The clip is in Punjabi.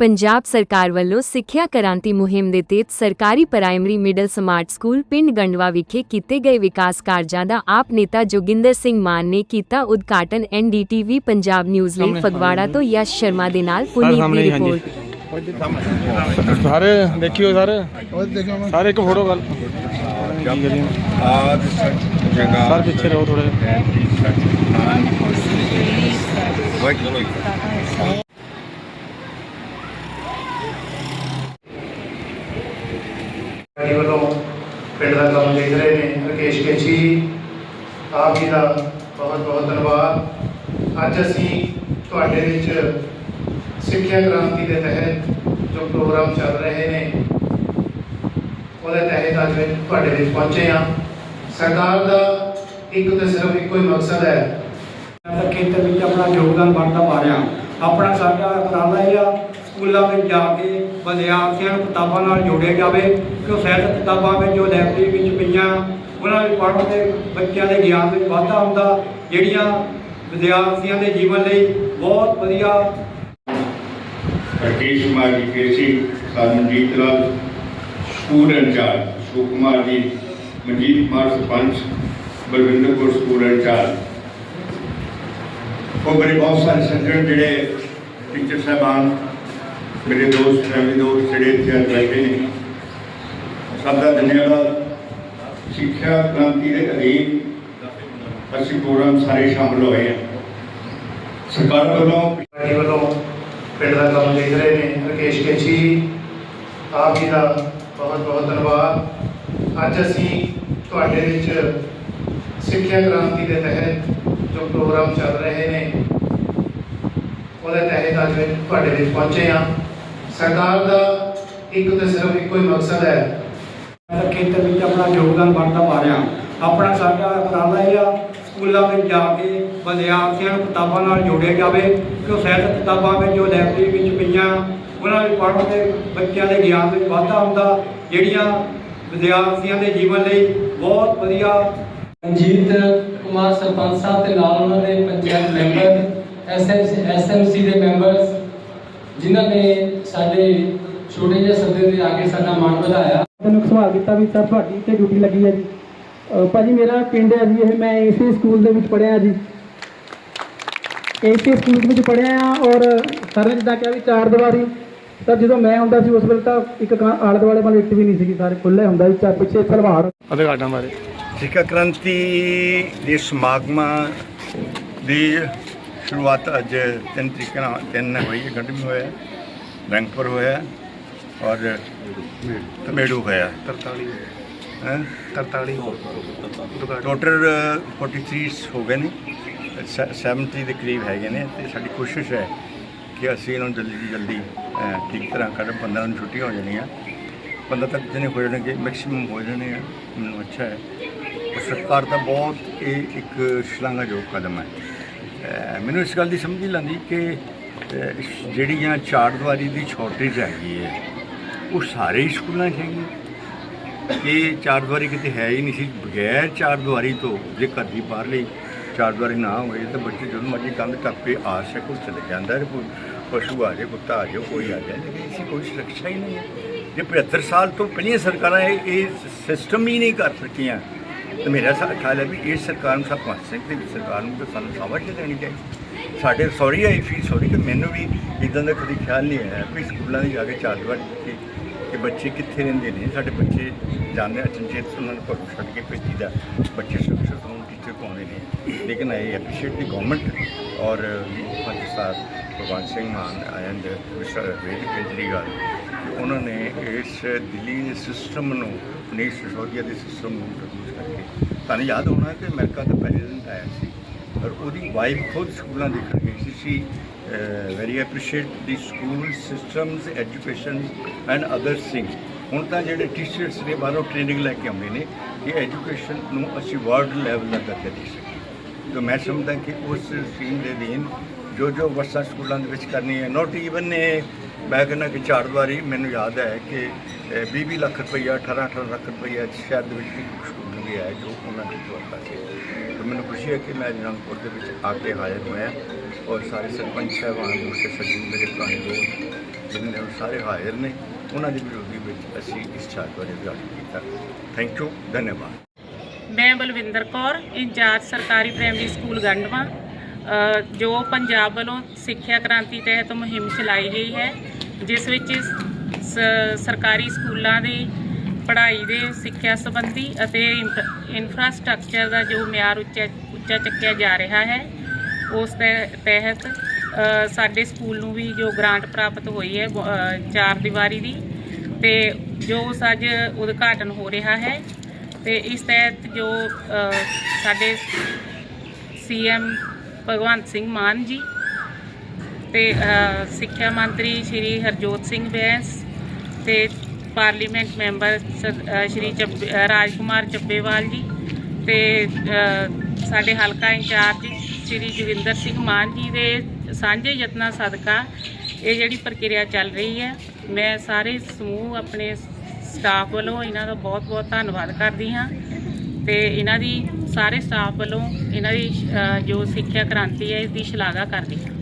ਪੰਜਾਬ ਸਰਕਾਰ ਵੱਲੋਂ ਸਿੱਖਿਆ ਕ੍ਰਾਂਤੀ ਮੁਹਿੰਮ ਦੇ ਤਹਿਤ ਸਰਕਾਰੀ ਪ੍ਰਾਇਮਰੀ ਮਿਡਲ ਸਮਾਰਟ ਸਕੂਲ ਪਿੰਡ ਗੰਡਵਾ ਵਿਖੇ ਕੀਤੇ ਗਏ ਵਿਕਾਸ ਕਾਰਜਾਂ ਦਾ ਆਪ ਨੇਤਾ ਜੋਗਿੰਦਰ ਸਿੰਘ ਮਾਨ ਨੇ ਕੀਤਾ ਉਦਘਾਟਨ ਐਨਡੀਟੀਵੀ ਪੰਜਾਬ ਨਿਊਜ਼ ਲਈ ਫਗਵਾੜਾ ਤੋਂ ਯਸ਼ ਸ਼ਰਮਾ ਦੇ ਨਾਲ ਪੁਨੀਤ ਦੀ ਰਿਪੋਰਟ। ਸਾਰੇ ਦੇਖਿਓ ਸਾਰੇ। ਸਾਰੇ ਇੱਕ ਫੋਟੋ ਗੱਲ। ਸਰ ਪਿੱਛੇ ਰਹੋ ਥੋੜੇ ਵਾਹਿਗੁਰੂ ਜੀ ਵੱਲੋਂ ਪਿੰਡ ਦਾ ਕੰਮ ਦੇਖ ਰਹੇ ਨੇ। ਰਕੇਸ਼ ਕੇਛੀ ਜੀ ਆਪ ਜੀ ਦਾ ਬਹੁਤ ਬਹੁਤ ਧੰਨਵਾਦ। ਅੱਜ ਅਸੀਂ ਤੁਹਾਡੇ ਵਿੱਚ ਸਿੱਖਿਆ ਕ੍ਰਾਂਤੀ ਦੇ ਤਹਿਤ ਜੋ ਪ੍ਰੋਗਰਾਮ ਚੱਲ ਰਹੇ ਨੇ, ਉਹਦੇ ਤਹਿਤ ਅੱਜ ਵਿੱਚ ਤੁਹਾਡੇ ਵਿੱਚ ਪਹੁੰਚੇ ਹਾਂ। ਸਰਕਾਰ ਦਾ ਇੱਕ ਤੇ ਸਿਰਫ ਇੱਕੋ ਹੀ ਮਕਸਦ ਹੈ ਖੇਤਰ ਵਿੱਚ ਆਪਣਾ ਯੋਗਦਾਨ ਬਣਦਾ ਪਾ ਰਿਹਾ ਆਪਣਾ ਸਾਡਾ ਉਪਰਾਲਾ ਇਹ ਆ, ਸਕੂਲਾਂ ਵਿੱਚ ਜਾ ਕੇ ਵਿਦਿਆਰਥੀਆਂ ਨੂੰ ਕਿਤਾਬਾਂ ਨਾਲ ਜੋੜਿਆ ਜਾਵੇ ਕਿ ਉਹ ਸਾਹਿਤ ਕਿਤਾਬਾਂ ਵਿੱਚ ਜੋ ਲਾਇਬ੍ਰੇਰੀ ਵਿੱਚ ਪਈਆਂ, ਉਹਨਾਂ ਨੂੰ ਪੜ੍ਹਨ ਦੇ ਬੱਚਿਆਂ ਦੇ ਗਿਆਨ ਵਿੱਚ ਵਾਧਾ ਹੁੰਦਾ, ਜਿਹੜੀਆਂ ਵਿਦਿਆਰਥੀਆਂ ਦੇ ਜੀਵਨ ਲਈ ਬਹੁਤ ਵਧੀਆ। Rakesh Kumar ji KC Saranjit Lal, school incharge, Ashok Kumar ji, Manjit Kumar sarpanch Balwinderpur school incharge. ਉਹ ਬੜੇ ਬਹੁਤ ਸਾਰੇ ਸੱਜਣ ਜਿਹੜੇ ਟੀਚਰ ਸਾਹਿਬਾਨ, ਮੇਰੇ ਦੋਸਤ ਫੈਮਿਲੀ ਦੋਸਤ ਜਿਹੜੇ ਇੱਥੇ ਅੱਜ ਬੈਠੇ ਨੇ। ਸਭ ਦਾ ਧੰਨਵਾਦ। ਸਿੱਖਿਆ ਕ੍ਰਾਂਤੀ ਦੇ ਅਧੀਨ ਅਸੀਂ ਪ੍ਰੋਗਰਾਮ ਸਾਰੇ ਸ਼ਾਮਲ ਹੋਏ ਹਾਂ। ਸਰਕਾਰ ਵੱਲੋਂ ਜੀ ਵੱਲੋਂ ਪਿੰਡ ਦਾ ਕੰਮ ਦੇਖ ਰਹੇ ਨੇ। ਰਕੇਸ਼ ਕੇਛੀ ਜੀ ਆਪ ਜੀ ਦਾ ਬਹੁਤ ਬਹੁਤ ਧੰਨਵਾਦ। ਅੱਜ ਅਸੀਂ ਤੁਹਾਡੇ ਵਿੱਚ ਸਿੱਖਿਆ ਕ੍ਰਾਂਤੀ ਦੇ ਤਹਿਤ ਜੋ ਪ੍ਰੋਗਰਾਮ ਚੱਲ ਰਹੇ ਨੇ, ਉਹਦੇ ਤਹਿਤ ਅੱਜ ਵਿੱਚ ਤੁਹਾਡੇ ਵਿੱਚ ਪਹੁੰਚੇ ਹਾਂ। ਸਰਕਾਰ ਦਾ ਇੱਕ ਤੇ ਸਿਰਫ ਇੱਕੋ ਹੀ ਮਕਸਦ ਹੈ। ਖੇਤਰ ਵਿੱਚ ਆਪਣਾ ਯੋਗਦਾਨ ਬਣਦਾ ਪਾ ਰਿਹਾ ਆਪਣਾ ਸਾਡਾ ਉਪਰਾਲਾ ਇਹ ਆ, ਸਕੂਲਾਂ ਵਿੱਚ ਜਾ ਕੇ ਵਿਦਿਆਰਥੀਆਂ ਨੂੰ ਕਿਤਾਬਾਂ ਨਾਲ ਜੋੜਿਆ ਜਾਵੇ ਕਿ ਉਹ ਸਾਹਿਤ ਕਿਤਾਬਾਂ ਵਿੱਚ, ਜੋ ਲਾਇਬ੍ਰੇਰੀ ਵਿੱਚ ਪਈਆਂ, ਉਹਨਾਂ ਨੂੰ ਪੜ੍ਹਨ ਦੇ ਬੱਚਿਆਂ ਦੇ ਗਿਆਨ ਵਿੱਚ ਵਾਧਾ ਹੁੰਦਾ, ਜਿਹੜੀਆਂ ਵਿਦਿਆਰਥੀਆਂ ਦੇ ਜੀਵਨ ਲਈ ਬਹੁਤ ਵਧੀਆ ਰਣਜੀਤ ਕੁਮਾਰ ਸਰਪੰਚ ਸਾਹਿਬ ਤੇ ਨਾਲ ਉਹਨਾਂ ਦੇ ਪੰਚਾਇਤ ਮੈਂਬਰ ਐਸਐਮਸੀ ਦੇ ਮੈਂਬਰਸ ਜਿਨ੍ਹਾਂ ਨੇ ਸਾਡੇ ਛੋਟੇ ਜਿਹੇ ਸੱਦੇ ਦੇ ਆ ਕੇ ਸਾਡਾ ਮਾਣ ਵਧਾਇਆ। ਮੈਨੂੰ ਸਵਾਲ ਕੀਤਾ ਵੀ ਸਰ ਤੁਹਾਡੀ ਇੱਥੇ ਡਿਊਟੀ ਲੱਗੀ ਹੈ ਜੀ। ਭਾਜੀ ਮੇਰਾ ਪਿੰਡ ਹੈ ਜੀ ਇਹ ਮੈਂ ਇਸੇ ਸਕੂਲ ਦੇ ਵਿੱਚ ਪੜ੍ਹਿਆ ਜੀ। ਇਸੇ ਸਕੂਲ ਦੇ ਵਿੱਚ ਪੜ੍ਹਿਆ ਆ ਔਰ ਸਰ ਨੇ ਜਿੱਦਾਂ ਕਿਹਾ ਵੀ ਚਾਰ ਦੀਵਾਰੀ। ਸਰ ਜਦੋਂ ਮੈਂ ਹੁੰਦਾ ਸੀ ਉਸ ਵੇਲੇ ਤਾਂ ਇੱਕ ਆਲੇ ਦੁਆਲੇ ਵਾਲੀ ਇੱਟ ਵੀ ਨਹੀਂ ਸੀਗੀ ਸਾਰੇ ਖੁੱਲੇ ਹੁੰਦਾ ਸੀ ਚਾ ਪਿੱਛੇ ਸਲਵਾਰ। ਉਦਘਾਟਨ ਬਾਰੇ। ਸਿੱਖਿਆ ਕ੍ਰਾਂਤੀ ਦੇ ਸਮਾਗਮਾਂ ਦੀ ਸ਼ੁਰੂਆਤ ਅੱਜ ਤਿੰਨ ਤਰੀਕੇ ਨਾਲ ਤਿੰਨ ਹੋਈ ਹੈ ਗੰਢਮੀ ਹੋਇਆ ਰੰਗਪੁਰ ਹੋਇਆ ਔਰ ਤਮੇੜੂ ਹੋਇਆ 43 ਹੈ 43 ਟੋਟਲ 43 ਹੋ ਗਏ ਨੇ ਸ- 70 ਦੇ ਕਰੀਬ ਹੈਗੇ ਨੇ ਤੇ ਸਾਡੀ ਕੋਸ਼ਿਸ਼ ਹੈ ਕਿ ਅਸੀਂ ਇਹਨਾਂ ਨੂੰ ਜਲਦੀ ਜਲਦੀ ਠੀਕ ਤਰ੍ਹਾਂ ਕਰ 15 ਨੂੰ ਛੁੱਟੀਆਂ ਹੋ ਜਾਣੀਆਂ 15 ਤੱਕ ਜਿਹਨੇ ਹੋ ਜਾਣਗੇ ਮੈਕਸਿਮਮ ਹੋ ਜਾਣੇ ਆ ਮੈਨੂੰ ਅੱਛਾ ਹੈ ਸਰਕਾਰ ਦਾ ਬਹੁਤ ਇਹ ਇੱਕ ਸ਼ਲਾਘਾਯੋਗ ਕਦਮ ਹੈ। ਮੈਨੂੰ ਇਸ ਗੱਲ ਦੀ ਸਮਝ ਨਹੀਂ ਲੈਂਦੀ ਕਿ ਜਿਹੜੀਆਂ ਚਾਰ ਦੀ ਸ਼ਾਰਟੇਜ ਹੈਗੀ ਹੈ, ਉਹ ਸਾਰੇ ਹੀ ਸਕੂਲਾਂ 'ਚ ਹੈਗੀ ਇਹ ਚਾਰ ਕਿਤੇ ਹੈ ਹੀ ਨਹੀਂ ਸੀ, ਬਗੈਰ ਚਾਰ ਤੋਂ ਜੇ ਘਰ ਦੀ ਬਾਹਰਲੀ ਚਾਰ ਦੀਵਾਰੀ ਨਾ ਹੋਵੇ ਤਾਂ ਬੱਚੇ ਜਦੋਂ ਮਰਜ਼ੀ ਕੰਧ ਟੱਪ ਕੇ ਆ ਸਕੋ ਚਲੇ ਜਾਂਦਾ ਹੈ, ਕੋਈ ਪਸ਼ੂ ਆ ਜਾਏ, ਕੁੱਤਾ ਆ ਜਾਏ, ਕੋਈ ਆ ਜਾਏ, ਲੇਕਿਨ ਇਸੀ ਕੋਈ ਸੁਰੱਖਿਆ ਹੀ ਨਹੀਂ ਹੈ। ਜੇ 75 ਸਾਲ ਤੋਂ ਪਹਿਲੀਆਂ ਸਰਕਾਰਾਂ ਇਹ ਸਿਸਟਮ ਹੀ ਨਹੀਂ ਕਰ ਸਕੀਆਂ ਤਾਂ ਮੇਰਾ ਸਾ ਖਿਆਲ ਹੈ ਵੀ ਇਸ ਸਰਕਾਰ ਨੂੰ ਸਰਪੰਚ ਸਿੰਘ ਦੇ ਵੀ ਸਰਕਾਰ ਨੂੰ ਤਾਂ ਸਾਨੂੰ ਸਾਵਧ ਦੇਣੀ ਚਾਹੀਦੀ। ਸਾਡੇ ਸੌਰੀ ਆਈ ਫੀਲ ਸੌਰੀ ਕਿ ਮੈਨੂੰ ਵੀ ਇਦਾਂ ਦਾ ਕਦੀ ਖਿਆਲ ਨਹੀਂ ਆਇਆ ਵੀ ਸਕੂਲਾਂ ਦੀ ਜਾ ਕੇ ਚਾਰ ਦੀਵਾਰੀ ਕਿ ਕਿ ਬੱਚੇ ਕਿੱਥੇ ਰਹਿੰਦੇ ਨੇ। ਸਾਡੇ ਬੱਚੇ ਜਾਂਦੇ ਅਚਨਚੇਤ ਉਹਨਾਂ ਨੂੰ ਘਰੋਂ ਛੱਡ ਕੇ ਭੇਜੀਦਾ ਬੱਚੇ ਸੁਰੱਖਿਅਤ ਨੂੰ ਟੀਚਰ ਪਾਉਂਦੇ ਨੇ। ਲੇਕਿਨ ਆਈ ਐਪਰੀਸ਼ੀਏਟ ਦੀ ਗਵਰਨਮੈਂਟ ਔਰ ਪੰਜ ਸਾਹਿਬ ਭਗਵੰਤ ਸਿੰਘ ਮਾਨ ਐਂਡ ਮਿਸਟਰ ਅਰਵਿੰਦ ਕੇਜਰੀਵਾਲ ਕਿ ਉਹਨਾਂ ਨੇ ਇਸ ਦਿੱਲੀ ਦੇ ਸਿਸਟਮ ਨੂੰ ਮਨੀਸ਼ ਸਿਸੋਦੀਆ ਦੇ ਸਿਸਟਮ ਨੂੰ ਇੰਟਰੋਡਿਊਸ ਕਰਕੇ, ਤੁਹਾਨੂੰ ਯਾਦ ਹੋਣਾ ਕਿ ਅਮਰੀਕਾ ਦਾ ਪ੍ਰੈਜ਼ੀਡੈਂਟ ਆਇਆ ਸੀ, ਪਰ ਉਹਦੀ ਵਾਈਫ ਖੁਦ ਸਕੂਲਾਂ ਦੇਖਣ ਗਈ ਸੀ she very appreciate the school systems education and other thing ਹੁਣ ਤਾਂ ਜਿਹੜੇ ਟੀਚਰਸ ਨੇ ਬਾਹਰੋਂ ਟ੍ਰੇਨਿੰਗ ਲੈ ਕੇ ਆਉਂਦੇ ਨੇ ਕਿ ਐਜੂਕੇਸ਼ਨ ਨੂੰ ਅਸੀਂ ਵਰਲਡ ਲੈਵਲ ਦਾ ਦਰਜਾ ਦੇ ਜੋ ਮੈਂ ਸਮਝਦਾ ਕਿ ਉਸ ਸਕੀਮ ਦੇ ਅਧੀਨ ਜੋ ਜੋ ਵਰਸਾ ਸਕੂਲਾਂ ਦੇ ਵਿੱਚ ਕਰਨੀ ਹੈ ਨੋਟ ਈਵਨ ਇਹ ਮੈਂ ਕਹਿੰਦਾ ਕਿ ਚਾਰ ਵਾਰੀ ਮੈਨੂੰ ਯਾਦ ਹੈ ਕਿ 20 ਲੱਖ ਰੁਪਈਆ 18 18 ਲੱਖ ਰੁਪਈਆ ਸ਼ਹਿਰ ਦੇ ਵਿੱਚ ਸਕੂਲ ਵੀ ਹੈ ਜੋ ਉਹਨਾਂ ਨੇ ਦਿੱਤਾ ਸੀ। ਤਾਂ ਮੈਨੂੰ ਖੁਸ਼ੀ ਹੈ ਕਿ ਮੈਂ ਜਨਮਪੁਰ ਦੇ ਵਿੱਚ ਆ ਕੇ ਹਾਜ਼ਰ ਹੋਇਆ ਔਰ ਸਾਰੇ ਸਰਪੰਚ ਸਾਹਿਬਾਨ ਦੂਸਰੇ ਸੱਜਣ ਮੇਰੇ ਪੁਰਾਣੇ ਦੋਸਤ ਜਿਨ੍ਹਾਂ ਨੇ ਉਹ ਸਾਰੇ ਹਾਜ਼ਰ ਨੇ, ਉਹਨਾਂ ਦੀ ਵਿਰੋਧੀ ਵਿੱਚ ਅਸੀਂ ਇਸ ਛਾਤ ਬਾਰੇ ਉਦਘਾਟਨ ਕੀਤਾ। ਥੈਂਕ ਯੂ ਧੰਨਵਾਦ। ਮੈਂ ਬਲਵਿੰਦਰ ਕੌਰ, ਇੰਚਾਰਜ ਸਰਕਾਰੀ ਪ੍ਰਾਇਮਰੀ ਸਕੂਲ ਗੰਡਵਾ ਜੋ ਪੰਜਾਬ ਵੱਲੋਂ ਸਿੱਖਿਆ ਕ੍ਰਾਂਤੀ ਤਹਿਤ ਮੁਹਿੰਮ ਚਲਾਈ ਗਈ ਹੈ, ਜਿਸ ਵਿੱਚ ਸ- ਸਰਕਾਰੀ ਸਕੂਲਾਂ ਦੀ ਪੜ੍ਹਾਈ ਦੇ ਸਿੱਖਿਆ ਸੰਬੰਧੀ ਅਤੇ ਇੰਫ- ਇਨਫਰਾਸਟ੍ਰਕਚਰ ਦਾ ਜੋ ਮਿਆਰ ਉੱਚਾ ਉੱਚਾ ਚੱਕਿਆ ਜਾ ਰਿਹਾ ਹੈ, ਉਸ ਤਹਿ- ਤਹਿਤ ਸਾਡੇ ਸਕੂਲ ਨੂੰ ਵੀ ਜੋ ਗ੍ਰਾਂਟ ਪ੍ਰਾਪਤ ਹੋਈ ਹੈ ਚਾਰ ਦੀਵਾਰੀ ਦੀ, ਤੇ ਜੋ ਉਸ ਅੱਜ ਉਦਘਾਟਨ ਹੋ ਰਿਹਾ ਹੈ ਤੇ ਇਸ ਤਹਿਤ ਜੋ ਅ, ਸਾਡੇ ਸੀਐਮ ਭਗਵੰਤ ਸਿੰਘ ਮਾਨ ਜੀ ਤੇ ਸਿੱਖਿਆ ਮੰਤਰੀ ਸ਼੍ਰੀ ਹਰਜੋਤ ਸਿੰਘ ਬੈਂਸ ਤੇ ਪਾਰਲੀਮੈਂਟ ਮੈਂਬਰ ਸ਼੍ਰੀ ਚੱਬ- ਅ, ਰਾਜਕੁਮਾਰ ਚੱਬੇਵਾਲ ਜੀ ਤੇ ਸਾਡੇ ਹਲਕਾ ਇੰਚਾਰਜ ਸ਼੍ਰੀ ਜੋਗਿੰਦਰ ਸਿੰਘ ਮਾਨ ਜੀ ਦੇ ਸਾਂਝੇ ਯਤਨਾਂ ਸਦਕਾ ਇਹ ਜਿਹੜੀ ਪ੍ਰਕਿਰਿਆ ਚੱਲ ਰਹੀ ਹੈ ਮੈਂ ਸਾਰੇ ਸਮੂਹ ਆਪਣੇ ਸਟਾਫ ਵੱਲੋਂ ਇਹਨਾਂ ਦਾ ਬਹੁਤ ਬਹੁਤ ਧੰਨਵਾਦ ਕਰਦੀ ਹਾਂ। ਤੇ ਇਹਨਾਂ ਦੀ, ਸਾਰੇ ਸਟਾਫ ਵੱਲੋਂ ਇਹਨਾਂ ਦੀ ਜੋ ਸਿੱਖਿਆ ਕ੍ਰਾਂਤੀ ਹੈ, ਇਸ ਦੀ ਸ਼ਲਾਘਾ ਕਰਦੀ ਹਾਂ।